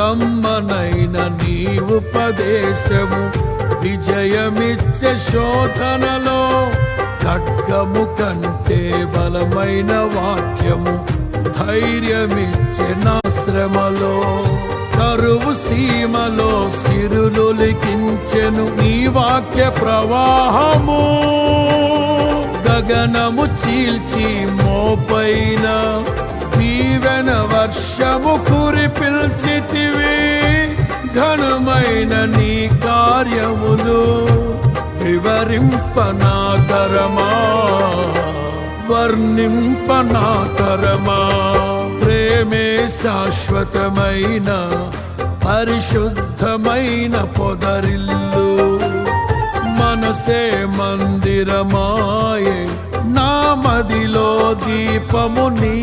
కమ్మనైన నీ ఉపదేశము విజయమిచ్చే శోధనలో ఖడ్గము కంటే బలమైన వాక్యము ధైర్యమిచ్చే నా శ్రమలో. కరువు సీమలో సిరులు లిఖించెను నీ వాక్య ప్రవాహము. గగనము చీల్చి మోపైన దీవెన వర్షము కురిపిల్చి ఘనమైన నీ కార్యములు వివరింపనాతరమా వర్ణింపనాతరమా ప్రేమే శాశ్వతమైన పరిశుద్ధమైన పొదరిల్లు. మనసే మందిరమాయే నా మదిలో దీపము నీ